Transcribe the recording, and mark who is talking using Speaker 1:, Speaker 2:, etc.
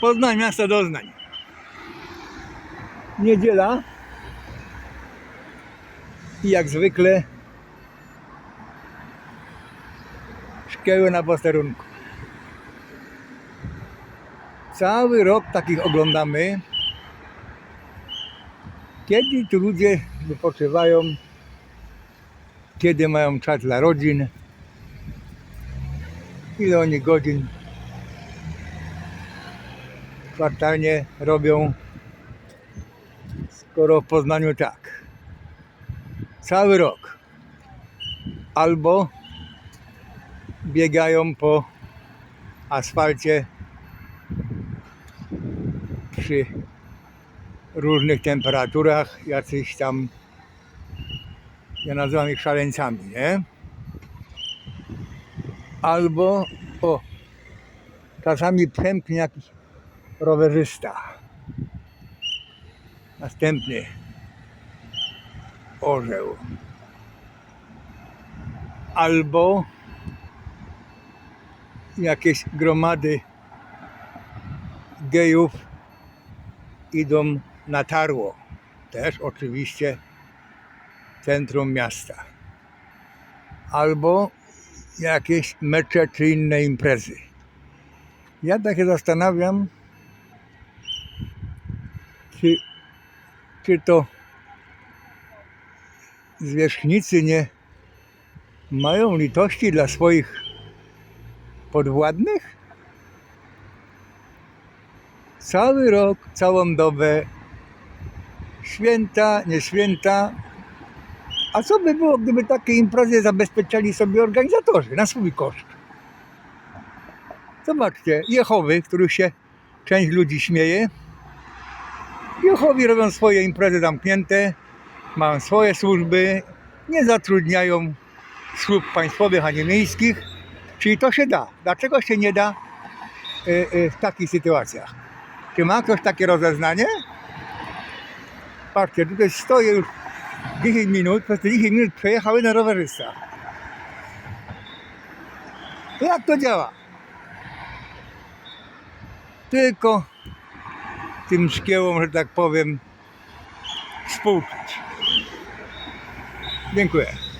Speaker 1: Poznań, miasto doznań. Niedziela. I jak zwykle szkieły na posterunku. Cały rok takich oglądamy. Kiedy tu ludzie wypoczywają, kiedy mają czas dla rodzin, ile oni godzin kwartalnie robią, skoro w Poznaniu tak. Cały rok. Albo biegają po asfalcie przy różnych temperaturach, jacyś tam, ja nazywam ich szaleńcami, nie? Albo, o, czasami przemknie jakiś rowerzysta. Następny orzeł. Albo jakieś gromady gejów idą na tarło. Też oczywiście centrum miasta. Albo jakieś mecze czy inne imprezy. Ja tak się zastanawiam, czy, czy to zwierzchnicy nie mają litości dla swoich podwładnych? Cały rok, całą dobę, święta, nie święta. A co by było, gdyby takie imprezy zabezpieczali sobie organizatorzy na swój koszt? Zobaczcie, Jehowy, których się część ludzi śmieje, Jehowi robią swoje imprezy zamknięte, mają swoje służby, nie zatrudniają służb państwowych ani miejskich, czyli to się da. Dlaczego się nie da y, y, w takich sytuacjach? Czy ma ktoś takie rozeznanie? Patrzcie, tutaj stoję już 10 minut, przez te 10 minut przejechały na rowerzystach. Jak to działa? Tylko tym szkiełom, że tak powiem, współczuć. Dziękuję.